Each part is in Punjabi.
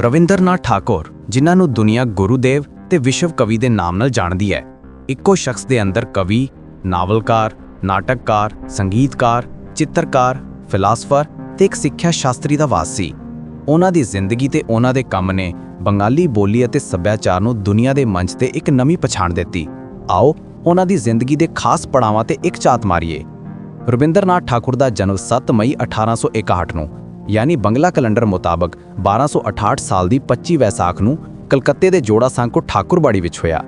ਰਵਿੰਦਰਨਾਥ ਠਾਕੁਰ, ਜਿਨ੍ਹਾਂ ਨੂੰ ਦੁਨੀਆ ਗੁਰੂਦੇਵ ਤੇ ਵਿਸ਼ਵ ਕਵੀ ਦੇ ਨਾਮ ਨਾਲ ਜਾਣਦੀ ਹੈ, ਇੱਕੋ ਸ਼ਖਸ ਦੇ ਅੰਦਰ ਕਵੀ, ਨਾਵਲਕਾਰ, ਨਾਟਕਕਾਰ, ਸੰਗੀਤਕਾਰ, ਚਿੱਤਰਕਾਰ, ਫਿਲਾਸਫਰ ਤੇ ਇੱਕ ਸਿੱਖਿਆ ਸ਼ਾਸਤਰੀ ਦਾ ਵਾਸ ਸੀ। ਉਹਨਾਂ ਦੀ ਜ਼ਿੰਦਗੀ ਤੇ ਉਹਨਾਂ ਦੇ ਕੰਮ ਨੇ ਬੰਗਾਲੀ ਬੋਲੀ ਅਤੇ ਸੱਭਿਆਚਾਰ ਨੂੰ ਦੁਨੀਆ ਦੇ ਮੰਚ ਤੇ ਇੱਕ ਨਵੀਂ ਪਛਾਣ ਦਿੱਤੀ। ਆਓ, ਉਹਨਾਂ ਦੀ ਜ਼ਿੰਦਗੀ ਦੇ ਖਾਸ ਪੜਾਵਾਂ ਤੇ ਇੱਕ ਝਾਤ ਮਾਰੀਏ। ਰਵਿੰਦਰਨਾਥ ਠਾਕੁਰ ਦਾ ਜਨਮ 7 ਮਈ 1861 ਨੂੰ ਯਾਨੀ ਬੰਗਲਾ ਕੈਲੰਡਰ ਮੁਤਾਬਕ 1268 ਸਾਲ ਦੀ 25 ਵੈਸਾਖ ਨੂੰ ਕਲਕੱਤੇ ਦੇ ਜੋੜਾ ਸੰਕੋ ਠਾਕੁਰਬਾੜੀ ਵਿੱਚ ਹੋਇਆ।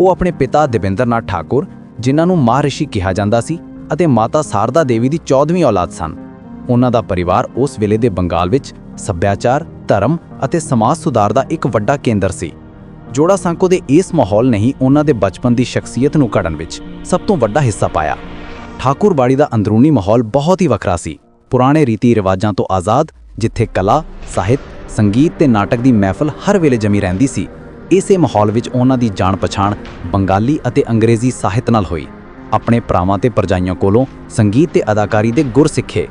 ਉਹ ਆਪਣੇ ਪਿਤਾ ਦੇਵਿੰਦਰਨਾਥ ਠਾਕੁਰ, ਜਿਨ੍ਹਾਂ ਨੂੰ ਮਹਾਰਿਸ਼ੀ ਕਿਹਾ ਜਾਂਦਾ ਸੀ, ਅਤੇ ਮਾਤਾ ਸਾਰਦਾ ਦੇਵੀ ਦੀ 14ਵੀਂ ਔਲਾਦ ਸਨ। ਉਹਨਾਂ ਦਾ ਪਰਿਵਾਰ ਉਸ ਵੇਲੇ ਦੇ ਬੰਗਾਲ ਵਿੱਚ ਸੱਭਿਆਚਾਰ, ਧਰਮ ਅਤੇ ਸਮਾਜ ਸੁਧਾਰ ਦਾ ਇੱਕ ਵੱਡਾ ਕੇਂਦਰ ਸੀ। ਜੋੜਾ ਸੰਕੋ ਦੇ ਇਸ ਮਾਹੌਲ ਨੇ ਹੀ ਉਹਨਾਂ ਦੇ ਬਚਪਨ ਦੀ ਸ਼ਖਸੀਅਤ ਨੂੰ ਘੜਨ ਵਿੱਚ ਸਭ ਤੋਂ ਵੱਡਾ ਹਿੱਸਾ ਪਾਇਆ। ਠਾਕੁਰਬਾੜੀ ਦਾ ਅੰਦਰੂਨੀ ਮਾਹੌਲ ਬਹੁਤ ਹੀ ਵੱਖਰਾ ਸੀ। ਪੁਰਾਣੇ ਰੀਤੀ ਰਿਵਾਜਾਂ ਤੋਂ ਆਜ਼ਾਦ, ਜਿੱਥੇ ਕਲਾ, ਸਾਹਿਤ, ਸੰਗੀਤ ਤੇ ਨਾਟਕ ਦੀ ਮਹਿਫਲ ਹਰ ਵੇਲੇ ਜਮੀ ਰਹਿੰਦੀ ਸੀ, ਇਸੇ ਮਾਹੌਲ ਵਿੱਚ ਉਹਨਾਂ ਦੀ ਜਾਣ ਪਛਾਣ ਬੰਗਾਲੀ ਅਤੇ ਅੰਗਰੇਜ਼ੀ ਸਾਹਿਤ ਨਾਲ ਹੋਈ। ਆਪਣੇ ਭਰਾਵਾਂ ਤੇ ਪਰਜਾਈਆਂ ਕੋਲੋਂ ਸੰਗੀਤ ਤੇ ਅਦਾਕਾਰੀ ਦੇ ਗੁਰ ਸਿੱਖੇ।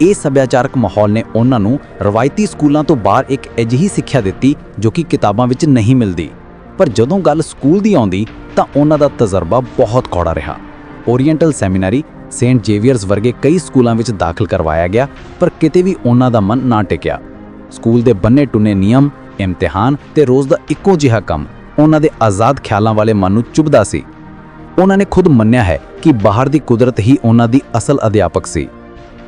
ਇਹ ਸੱਭਿਆਚਾਰਕ ਮਾਹੌਲ ਨੇ ਉਹਨਾਂ ਨੂੰ ਰਵਾਇਤੀ ਸਕੂਲਾਂ ਤੋਂ ਬਾਹਰ ਇੱਕ ਅਜਿਹੀ ਸਿੱਖਿਆ ਦਿੱਤੀ, ਜੋ ਕਿ ਕਿਤਾਬਾਂ ਵਿੱਚ ਨਹੀਂ ਮਿਲਦੀ। ਪਰ ਜਦੋਂ ਗੱਲ ਸਕੂਲ ਦੀ ਆਉਂਦੀ, ਤਾਂ ਉਹਨਾਂ ਦਾ ਤਜਰਬਾ ਬਹੁਤ ਕੌੜਾ ਰਿਹਾ। ਓਰੀਐਂਟਲ ਸੈਮੀਨਾਰੀ ਸੇਂਟ ਜੇਵੀਅਰਸ ਵਰਗੇ ਕਈ ਸਕੂਲਾਂ ਵਿੱਚ ਦਾਖਲ ਕਰਵਾਇਆ ਗਿਆ, ਪਰ ਕਿਤੇ ਵੀ ਉਹਨਾਂ ਦਾ ਮਨ ਨਾ ਟਿਕਿਆ। ਸਕੂਲ ਦੇ ਬੰਨੇ ਟੁਨੇ ਨਿਯਮ, ਇਮਤਿਹਾਨ ਤੇ ਰੋਜ਼ ਦਾ ਇੱਕੋ ਜਿਹਾ ਕੰਮ, ਉਹਨਾਂ ਦੇ ਆਜ਼ਾਦ ਖਿਆਲਾਂ ਵਾਲੇ ਮਨ ਨੂੰ ਚੁਭਦਾ ਸੀ। ਉਹਨਾਂ ਨੇ ਖੁਦ ਮੰਨਿਆ ਹੈ ਕਿ ਬਾਹਰ ਦੀ ਕੁਦਰਤ ਹੀ ਉਹਨਾਂ ਦੀ ਅਸਲ ਅਧਿਆਪਕ ਸੀ।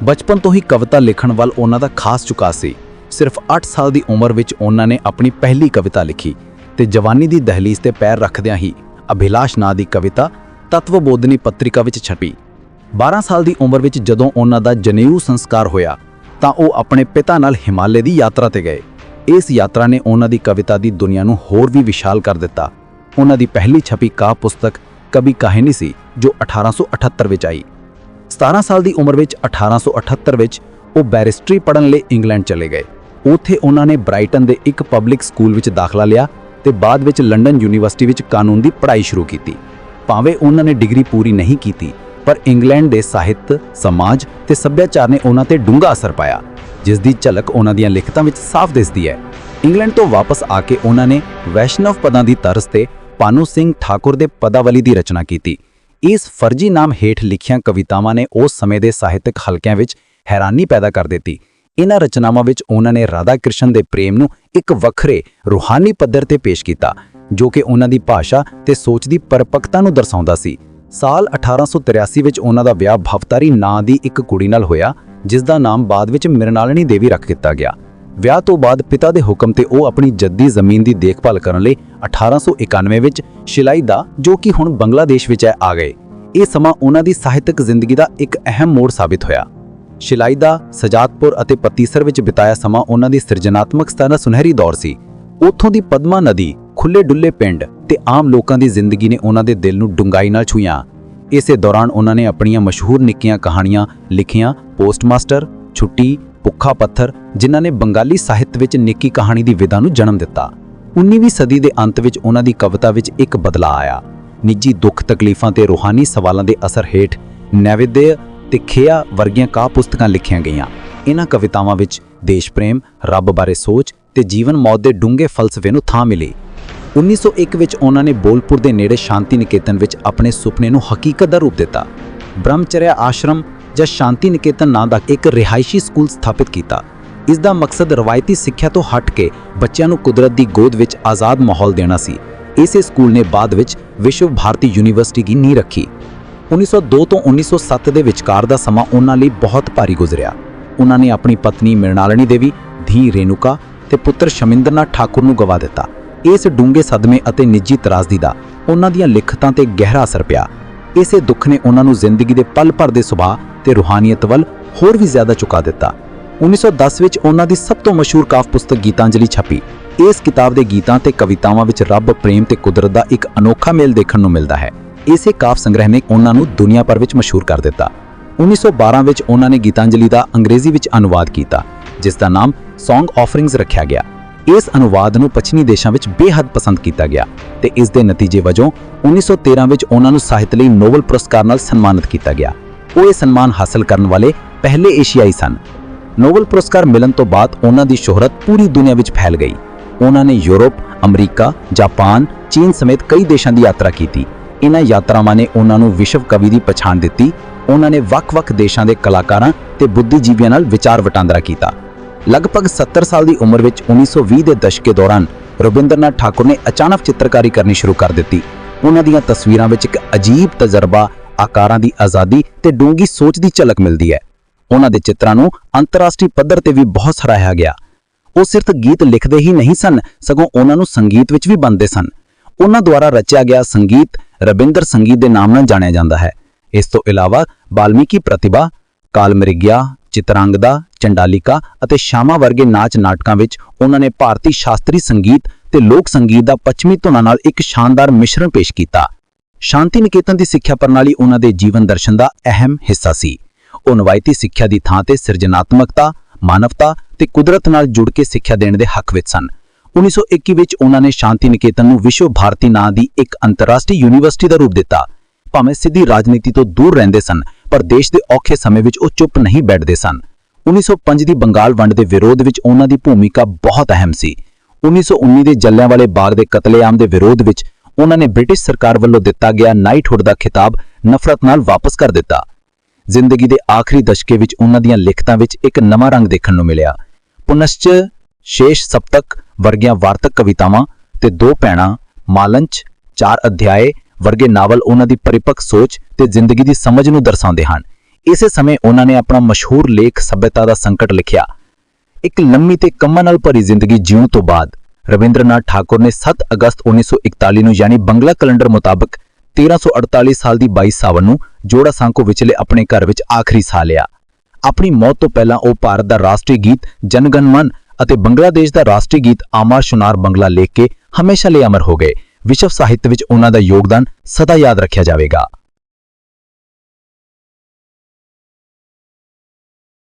ਬਚਪਨ ਤੋਂ ਹੀ ਕਵਿਤਾ ਲਿਖਣ ਵੱਲ ਉਹਨਾਂ ਦਾ ਖਾਸ ਝੁਕਾਅ ਸੀ। ਸਿਰਫ 8 ਸਾਲ ਦੀ ਉਮਰ ਵਿੱਚ ਉਹਨਾਂ ਨੇ ਆਪਣੀ ਪਹਿਲੀ ਕਵਿਤਾ ਲਿਖੀ ਤੇ ਜਵਾਨੀ ਦੀ ਦਹਲੀਜ਼ ਤੇ ਪੈਰ ਰੱਖਦਿਆਂ ਹੀ ਅਭਿਲਾਸ਼ ਨਾਂ ਦੀ ਕਵਿਤਾ ਤਤਵਬੋਧਨੀ ਪੱਤਰਿਕਾ ਵਿੱਚ ਛਪੀ। 12 ਸਾਲ ਦੀ ਉਮਰ ਵਿੱਚ ਜਦੋਂ ਉਹਨਾਂ ਦਾ ਜਨੇਊ ਸੰਸਕਾਰ ਹੋਇਆ, ਤਾਂ ਉਹ ਆਪਣੇ ਪਿਤਾ ਨਾਲ ਹਿਮਾਲੇ ਦੀ ਯਾਤਰਾ ਤੇ ਗਏ। ਇਸ ਯਾਤਰਾ ਨੇ ਉਹਨਾਂ ਦੀ ਕਵਿਤਾ ਦੀ ਦੁਨੀਆ ਨੂੰ ਹੋਰ ਵੀ ਵਿਸ਼ਾਲ ਕਰ ਦਿੱਤਾ। ਉਹਨਾਂ ਦੀ ਪਹਿਲੀ ਛਪੀ ਕਾਵਿ ਪੁਸਤਕ ਕਵੀ ਕਹਾਣੀ ਸੀ, ਜੋ 1878 ਵਿੱਚ ਆਈ। 17 ਸਾਲ ਦੀ ਉਮਰ ਵਿੱਚ 1878 ਵਿੱਚ ਉਹ ਬੈਰਿਸਟਰੀ ਪੜ੍ਹਨ ਲਈ ਇੰਗਲੈਂਡ ਚਲੇ ਗਏ। ਉੱਥੇ ਉਹਨਾਂ ਨੇ ਬ੍ਰਾਈਟਨ ਦੇ ਇੱਕ ਪਬਲਿਕ ਸਕੂਲ ਵਿੱਚ ਦਾਖਲਾ ਲਿਆ ਤੇ ਬਾਅਦ ਵਿੱਚ ਲੰਡਨ ਯੂਨੀਵਰਸਿਟੀ ਵਿੱਚ ਕਾਨੂੰਨ ਦੀ ਪੜ੍ਹਾਈ ਸ਼ੁਰੂ ਕੀਤੀ। ਭਾਵੇਂ ਉਹਨਾਂ ਨੇ ਡਿਗਰੀ ਪੂਰੀ ਨਹੀਂ ਕੀਤੀ ਪਰ ਇੰਗਲੈਂਡ ਦੇ ਸਾਹਿਤ, ਸਮਾਜ ਤੇ ਸੱਭਿਆਚਾਰ ਨੇ ਉਹਨਾਂ ਤੇ ਡੂੰਘਾ ਅਸਰ ਪਾਇਆ, ਜਿਸ ਦੀ ਝਲਕ ਉਹਨਾਂ ਦੀਆਂ ਲਿਖਤਾਂ ਵਿੱਚ ਸਾਫ਼ ਦਿਸਦੀ ਹੈ। ਇੰਗਲੈਂਡ ਤੋਂ ਵਾਪਸ ਆ ਕੇ ਉਹਨਾਂ ਨੇ ਵੈਸ਼ਨਵ ਪਦਾਂ ਦੀ ਤਰਜ਼ ਤੇ ਪਾਨੂ ਸਿੰਘ ਠਾਕੁਰ ਦੇ ਪਦਾਵਲੀ ਦੀ ਰਚਨਾ ਕੀਤੀ। ਇਸ ਫਰਜ਼ੀ ਨਾਮ ਹੇਠ ਲਿਖੀਆਂ ਕਵਿਤਾਵਾਂ ਨੇ ਉਸ ਸਮੇਂ ਦੇ ਸਾਹਿਤਕ ਹਲਕਿਆਂ ਵਿੱਚ ਹੈਰਾਨੀ ਪੈਦਾ ਕਰ ਦਿੱਤੀ। ਇਹਨਾਂ ਰਚਨਾਵਾਂ ਵਿੱਚ ਉਹਨਾਂ ਨੇ ਰਾਧਾ ਕ੍ਰਿਸ਼ਨ ਦੇ ਪ੍ਰੇਮ ਨੂੰ ਇੱਕ ਵੱਖਰੇ ਰੂਹਾਨੀ ਪੱਧਰ ਤੇ ਪੇਸ਼ ਕੀਤਾ, ਜੋ ਕਿ ਉਹਨਾਂ ਦੀ ਭਾਸ਼ਾ ਤੇ ਸੋਚ ਦੀ ਪਰਪਕਤਾ ਨੂੰ ਦਰਸਾਉਂਦਾ ਸੀ। ਸਾਲ 1883 ਵਿੱਚ ਉਹਨਾਂ ਦਾ ਵਿਆਹ ਭਵਤਾਰੀ ਨਾਂ ਦੀ ਇੱਕ ਕੁੜੀ ਨਾਲ ਹੋਇਆ ਜਿਸ ਦਾ ਨਾਮ ਬਾਅਦ ਵਿੱਚ ਮਿਰਨਾਲਨੀ ਦੇਵੀ ਰੱਖ ਦਿੱਤਾ ਗਿਆ। ਵਿਆਹ ਤੋਂ ਬਾਅਦ ਪਿਤਾ ਦੇ ਹੁਕਮ ਤੇ ਉਹ ਆਪਣੀ ਜੱਦੀ ਜ਼ਮੀਨ ਦੀ ਦੇਖਭਾਲ ਕਰਨ ਲਈ 1891 ਵਿੱਚ ਸ਼ਿਲਾਈ ਦਾ, ਜੋ ਕਿ ਹੁਣ ਬੰਗਲਾਦੇਸ਼ ਵਿੱਚ ਹੈ, ਆ ਗਏ। ਇਹ ਸਮਾਂ ਉਹਨਾਂ ਦੀ ਸਾਹਿਤਕ ਜ਼ਿੰਦਗੀ ਦਾ ਇੱਕ ਅਹਿਮ ਮੋੜ ਸਾਬਿਤ ਹੋਇਆ। ਸ਼ਿਲਾਈ ਦਾ ਸਜਾਦਪੁਰ ਅਤੇ ਪਤੀਸਰ ਵਿੱਚ ਬਿਤਾਇਆ ਸਮਾਂ ਉਹਨਾਂ ਦੀ ਸਿਰਜਣਾਤਮਕ ਸਥਾਨ ਦਾ ਸੁਨਹਿਰੀ ਦੌਰ ਸੀ। ਉੱਥੋਂ ਦੀ ਪਦਮਾ ਨਦੀ ਖੁੱਲੇ ਡੁੱਲੇ ਪਿੰਡ ਤੇ ਆਮ ਲੋਕਾਂ ਦੀ ਜ਼ਿੰਦਗੀ ਨੇ ਉਹਨਾਂ ਦੇ ਦਿਲ ਨੂੰ ਡੂੰਘਾਈ ਨਾਲ ਛੂਹਿਆ ਇਸੇ ਦੌਰਾਨ ਉਹਨਾਂ ਨੇ ਆਪਣੀਆਂ ਮਸ਼ਹੂਰ ਨਿੱਕੀਆਂ ਕਹਾਣੀਆਂ ਲਿਖੀਆਂ ਪੋਸਟਮਾਸਟਰ ਛੁੱਟੀ, ਭੁੱਖਾ ਪੱਥਰ, ਜਿਨ੍ਹਾਂ ਨੇ ਬੰਗਾਲੀ ਸਾਹਿਤ ਵਿੱਚ ਨਿੱਕੀ ਕਹਾਣੀ ਦੀ ਵਿਧਾ ਨੂੰ ਜਨਮ ਦਿੱਤਾ। 19ਵੀਂ ਸਦੀ ਦੇ ਅੰਤ ਵਿੱਚ ਉਹਨਾਂ ਦੀ ਕਵਿਤਾ ਵਿੱਚ ਇੱਕ ਬਦਲਾਅ ਆਇਆ। ਨਿੱਜੀ ਦੁੱਖ ਤਕਲੀਫਾਂ ਤੇ ਰੂਹਾਨੀ ਸਵਾਲਾਂ ਦੇ ਅਸਰ ਹੇਠ ਨੈਵੇਦਯ ਤੇ ਖਿਆ ਵਰਗੀਆਂ ਕਾਵਿ ਪੁਸਤਕਾਂ ਲਿਖੀਆਂ ਗਈਆਂ। ਇਹਨਾਂ ਕਵਿਤਾਵਾਂ ਵਿੱਚ ਦੇਸ਼ ਪ੍ਰੇਮ, ਰੱਬ ਬਾਰੇ ਸੋਚ ਤੇ ਜੀਵਨ ਮੌਤ ਦੇ ਡੂੰਘੇ ਫਲਸਫੇ ਨੂੰ ਥਾਂ ਮਿਲੀ। 1901 ਵਿੱਚ ਉਹਨਾਂ ਨੇ ਬੋਲਪੁਰ ਦੇ ਨੇੜੇ ਸ਼ਾਂਤੀ ਨਿਕੇਤਨ ਵਿੱਚ ਆਪਣੇ ਸੁਪਨੇ ਨੂੰ ਹਕੀਕਤ ਦਾ ਰੂਪ ਦਿੱਤਾ। ਬ੍ਰਹਮਚਰਿਆ ਆਸ਼ਰਮ ਜਾਂ ਸ਼ਾਂਤੀ ਨਿਕੇਤਨ ਨਾਂ ਦਾ ਇੱਕ ਰਿਹਾਇਸ਼ੀ ਸਕੂਲ ਸਥਾਪਿਤ ਕੀਤਾ। ਇਸ ਦਾ ਮਕਸਦ ਰਵਾਇਤੀ ਸਿੱਖਿਆ ਤੋਂ ਹਟ ਕੇ ਬੱਚਿਆਂ ਨੂੰ ਕੁਦਰਤ ਦੀ ਗੋਦ ਵਿੱਚ ਆਜ਼ਾਦ ਮਾਹੌਲ ਦੇਣਾ ਸੀ। ਇਸੇ ਸਕੂਲ ਨੇ ਬਾਅਦ ਵਿੱਚ ਵਿਸ਼ਵ ਭਾਰਤੀ ਯੂਨੀਵਰਸਿਟੀ ਦੀ ਨੀਂਹ ਰੱਖੀ। 1902 ਤੋਂ 1907 ਦੇ ਵਿਚਕਾਰ ਦਾ ਸਮਾਂ ਉਹਨਾਂ ਲਈ ਬਹੁਤ ਭਾਰੀ ਗੁਜ਼ਰਿਆ। ਉਹਨਾਂ ਨੇ ਆਪਣੀ ਪਤਨੀ ਮਿਰਨਾਲਨੀ ਦੇਵੀ, ਧੀ ਰੇਨੂਕਾ ਤੇ ਪੁੱਤਰ ਸ਼ਮਿੰਦਰਨਾਥ ਠਾਕੁਰ ਨੂੰ ਗਵਾ ਦਿੱਤਾ। ਇਸ ਡੂੰਘੇ ਸਦਮੇ ਅਤੇ ਨਿੱਜੀ ਤਰਾਜ਼ਦੀ ਦਾ ਉਹਨਾਂ ਦੀਆਂ ਲਿਖਤਾਂ ਤੇ ਗਹਿਰਾ ਅਸਰ ਪਿਆ। ਇਸੇ ਦੁੱਖ ਨੇ ਉਹਨਾਂ ਨੂੰ ਜ਼ਿੰਦਗੀ ਦੇ ਪਲ ਭਰ ਦੇ ਸੁਭਾਅ ਤੇ ਰੂਹਾਨੀਅਤ ਵੱਲ ਹੋਰ ਵੀ ਜ਼ਿਆਦਾ ਚੁਕਾ ਦਿੱਤਾ। 1910 ਵਿੱਚ ਉਹਨਾਂ ਦੀ ਸਭ ਤੋਂ ਮਸ਼ਹੂਰ ਕਾਵਿ ਪੁਸਤਕ ਗੀਤਾਂਜਲੀ ਛਪੀ। ਇਸ ਕਿਤਾਬ ਦੇ ਗੀਤਾਂ ਤੇ ਕਵਿਤਾਵਾਂ ਵਿੱਚ ਰੱਬ, ਪ੍ਰੇਮ ਤੇ ਕੁਦਰਤ ਦਾ ਇੱਕ ਅਨੋਖਾ ਮੇਲ ਦੇਖਣ ਨੂੰ ਮਿਲਦਾ ਹੈ। ਇਸੇ ਕਾਵਿ ਸੰਗ੍ਰਹਿ ਨੇ ਉਹਨਾਂ ਨੂੰ ਦੁਨੀਆ ਭਰ ਵਿੱਚ ਮਸ਼ਹੂਰ ਕਰ ਦਿੱਤਾ। 1912 ਵਿੱਚ ਉਹਨਾਂ ਨੇ ਗੀਤਾਂਜਲੀ ਦਾ ਅੰਗਰੇਜ਼ੀ ਵਿੱਚ ਅਨੁਵਾਦ ਕੀਤਾ, ਜਿਸ ਦਾ ਨਾਮ ਸੌਂਗ Offerings ਰੱਖਿਆ ਗਿਆ। ਇਸ ਅਨੁਵਾਦ ਨੂੰ ਪੱਛਮੀ ਦੇਸ਼ਾਂ ਵਿੱਚ ਬੇਹੱਦ ਪਸੰਦ ਕੀਤਾ ਗਿਆ ਤੇ ਇਸ ਦੇ ਨਤੀਜੇ ਵਜੋਂ 1913 ਵਿੱਚ ਉਹਨਾਂ ਨੂੰ ਸਾਹਿਤ ਲਈ ਨੋਬਲ ਪੁਰਸਕਾਰ ਨਾਲ ਸਨਮਾਨਿਤ ਕੀਤਾ ਗਿਆ। ਉਹ ਇਹ ਸਨਮਾਨ ਹਾਸਲ ਕਰਨ ਵਾਲੇ ਪਹਿਲੇ ਏਸ਼ੀਆਈ ਸਨ। ਨੋਬਲ ਪੁਰਸਕਾਰ ਮਿਲਣ ਤੋਂ ਬਾਅਦ ਉਹਨਾਂ ਦੀ ਸ਼ੋਹਰਤ ਪੂਰੀ ਦੁਨੀਆ ਵਿੱਚ ਫੈਲ ਗਈ। ਉਹਨਾਂ ਨੇ ਯੂਰਪ, ਅਮਰੀਕਾ, ਜਾਪਾਨ, ਚੀਨ ਸਮੇਤ ਕਈ ਦੇਸ਼ਾਂ ਦੀ ਯਾਤਰਾ ਕੀਤੀ। ਇਹਨਾਂ ਯਾਤਰਾਵਾਂ ਨੇ ਉਹਨਾਂ ਨੂੰ ਵਿਸ਼ਵ ਕਵੀ ਦੀ ਪਛਾਣ ਦਿੱਤੀ। ਉਹਨਾਂ ਨੇ ਵੱਖ-ਵੱਖ ਦੇਸ਼ਾਂ ਦੇ ਕਲਾਕਾਰਾਂ ਤੇ ਬੁੱਧੀਜੀਵੀਆਂ ਨਾਲ ਵਿਚਾਰ ਵਟਾਂਦਰਾ ਕੀਤਾ। ਲਗਭਗ 70 ਸਾਲ ਦੀ ਉਮਰ ਵਿੱਚ 1920 ਦੇ ਦਸ਼ਕ ਦੌਰਾਨ ਰਵਿੰਦਰਨਾਥ ਠਾਕੁਰ ਨੇ ਅਚਾਨਕ ਚਿੱਤਰਕਾਰੀ ਕਰਨੀ ਸ਼ੁਰੂ ਕਰ ਦਿੱਤੀ। ਉਹਨਾਂ ਦੀਆਂ ਤਸਵੀਰਾਂ ਵਿੱਚ ਇੱਕ ਅਜੀਬ ਤਜਰਬਾ, ਆਕਾਰਾਂ ਦੀ ਆਜ਼ਾਦੀ ਤੇ ਡੂੰਗੀ ਸੋਚ ਦੀ ਝਲਕ ਮਿਲਦੀ ਹੈ। ਉਹਨਾਂ ਦੇ ਚਿੱਤਰਾਂ ਨੂੰ ਅੰਤਰਰਾਸ਼ਟਰੀ ਪੱਧਰ ਤੇ ਵੀ ਬਹੁਤ ਸਰਾਹਿਆ ਗਿਆ। ਉਹ ਸਿਰਫ ਗੀਤ ਲਿਖਦੇ ਹੀ ਨਹੀਂ ਸਨ, ਸਗੋਂ ਉਹਨਾਂ ਨੂੰ ਸੰਗੀਤ ਵਿੱਚ ਵੀ ਬੰਦੇ ਸਨ। ਉਹਨਾਂ ਦੁਆਰਾ ਰਚਿਆ ਗਿਆ ਸੰਗੀਤ ਰਵਿੰਦਰ ਸੰਗੀਤ ਦੇ ਨਾਮ ਨਾਲ ਜਾਣਿਆ ਜਾਂਦਾ ਹੈ। ਇਸ ਤੋਂ ਇਲਾਵਾ ਬਾਲਮੀਕੀ ਪ੍ਰਤਿਭਾ ਕਾਲਮ੍ਰਿਗਿਆ ਚਿਤਰਾਂਗਦਾ ਚੰਡਾਲਿਕਾ ਅਤੇ ਸ਼ਾਮਾ ਵਰਗੇ ਨਾਚ ਨਾਟਕਾਂ ਵਿੱਚ ਉਹਨਾਂ ਨੇ ਭਾਰਤੀ ਸ਼ਾਸਤਰੀ ਸੰਗੀਤ ਤੇ ਲੋਕ ਸੰਗੀਤ ਦਾ ਪੱਛਮੀ ਧੁਨਾਂ ਨਾਲ ਇੱਕ ਸ਼ਾਨਦਾਰ ਮਿਸ਼ਰਣ ਪੇਸ਼ ਕੀਤਾ। ਸ਼ਾਂਤੀ ਨਿਕੇਤਨ ਦੀ ਸਿੱਖਿਆ ਪ੍ਰਣਾਲੀ ਉਹਨਾਂ ਦੇ ਜੀਵਨ ਦਰਸ਼ਨ ਦਾ ਅਹਿਮ ਹਿੱਸਾ ਸੀ। ਉਹ ਨਵਾਇਤੀ ਸਿੱਖਿਆ ਦੀ ਥਾਂ ਤੇ ਸਿਰਜਣਾਤਮਕਤਾ, ਮਾਨਵਤਾ ਤੇ ਕੁਦਰਤ ਨਾਲ ਜੁੜ ਕੇ ਸਿੱਖਿਆ ਦੇਣ ਦੇ ਹੱਕ ਵਿੱਚ ਸਨ। 1921 ਵਿੱਚ ਉਹਨਾਂ ਨੇ ਸ਼ਾਂਤੀ ਨਿਕੇਤਨ ਨੂੰ ਵਿਸ਼ਵ ਭਾਰਤੀ ਨਾਂ ਦੀ ਇੱਕ ਅੰਤਰਰਾਸ਼ਟਰੀ ਯੂਨੀਵਰਸਿਟੀ ਦਾ ਰੂਪ ਦਿੱਤਾ। ਭਾਵੇਂ ਸਿੱਧੀ ਰਾਜਨੀਤੀ ਤੋਂ ਦੂਰ ਰਹਿੰਦੇ ਸਨ ਪਰ ਦੇਸ਼ ਦੇ ਔਖੇ ਸਮੇਂ ਵਿੱਚ ਉਹ ਚੁੱਪ ਨਹੀਂ ਬੈਠਦੇ ਸਨ। 1905 ਦੀ ਬੰਗਾਲ ਵੰਡ ਦੇ ਵਿਰੋਧ ਵਿੱਚ ਉਹਨਾਂ ਦੀ ਭੂਮਿਕਾ ਬਹੁਤ ਅਹਿਮ ਸੀ। 1919 ਦੇ ਜੱਲਿਆਂਵਾਲੇ ਬਾਗ ਦੇ ਕਤਲੇਆਮ ਦੇ ਵਿਰੋਧ ਵਿੱਚ ਉਹਨਾਂ ਨੇ ਬ੍ਰਿਟਿਸ਼ ਸਰਕਾਰ ਵੱਲੋਂ ਦਿੱਤਾ ਗਿਆ ਨਾਈਟਹੁੱਡ ਦਾ ਖਿਤਾਬ ਨਫ਼ਰਤ ਨਾਲ ਵਾਪਸ ਕਰ ਦਿੱਤਾ। ਜ਼ਿੰਦਗੀ ਦੇ ਆਖਰੀ ਦਸ਼ਕੇ ਵਿੱਚ ਉਹਨਾਂ ਦੀਆਂ ਲਿਖਤਾਂ ਵਿੱਚ ਇੱਕ ਨਵਾਂ ਰੰਗ ਦੇਖਣ ਨੂੰ ਮਿਲਿਆ। ਪੁਨਸ਼ਚ, ਸ਼ੇਸ਼ ਸਪਤਕ ਵਰਗੀਆਂ ਵਾਰਤਕ ਕਵਿਤਾਵਾਂ ਤੇ ਦੋ ਪੈਣਾ, ਮਾਲੰਚ, ਚਾਰ ਅਧਿਆਏ ਵਰਗੇ ਨਾਵਲ ਉਹਨਾਂ ਦੀ ਪਰਿਪੱਕ ਸੋਚ ਤੇ ਜ਼ਿੰਦਗੀ ਦੀ ਸਮਝ ਨੂੰ ਦਰਸਾਉਂਦੇ ਹਨ। ਇਸੇ ਸਮੇਂ ਉਹਨਾਂ ਨੇ ਆਪਣਾ ਮਸ਼ਹੂਰ ਲੇਖ ਸਭਿਅਤਾ ਦਾ ਸੰਕਟ ਲਿਖਿਆ। ਇੱਕ ਲੰਮੀ ਤੇ ਕੰਮਾਂ ਨਾਲ ਭਰੀ ਜ਼ਿੰਦਗੀ ਜਿਉਣ ਤੋਂ ਬਾਅਦ, ਰਵਿੰਦਰਨਾਥ ਠਾਕੁਰ ਨੇ 7 ਅਗਸਤ 1941 ਨੂੰ ਯਾਨੀ ਬੰਗਲਾ ਕੈਲੰਡਰ ਮੁਤਾਬਕ 1348 ਸਾਲ ਦੀ 22 ਸਾਵਨ ਨੂੰ ਜੋੜਾ ਸਾਂਕੋ ਵਿਚਲੇ ਆਪਣੇ ਘਰ ਵਿੱਚ ਆਖਰੀ ਸਾਹ ਲਿਆ। ਆਪਣੀ ਮੌਤ ਤੋਂ ਪਹਿਲਾਂ ਉਹ ਭਾਰਤ ਦਾ ਰਾਸ਼ਟਰੀ ਗੀਤ ਜਨਗਣਮਨ ਅਤੇ ਬੰਗਲਾਦੇਸ਼ ਦਾ ਰਾਸ਼ਟਰੀ ਗੀਤ ਆਮਾ ਸ਼ੁਨਾਰ ਬੰਗਲਾ ਲਿਖ ਕੇ ਹਮੇਸ਼ਾ ਲਈ ਅਮਰ ਹੋ ਗਏ। ਵਿਸ਼ਵ ਸਾਹਿਤ ਵਿੱਚ ਉਹਨਾਂ ਦਾ ਯੋਗਦਾਨ ਸਦਾ ਯਾਦ ਰੱਖਿਆ ਜਾਵੇਗਾ।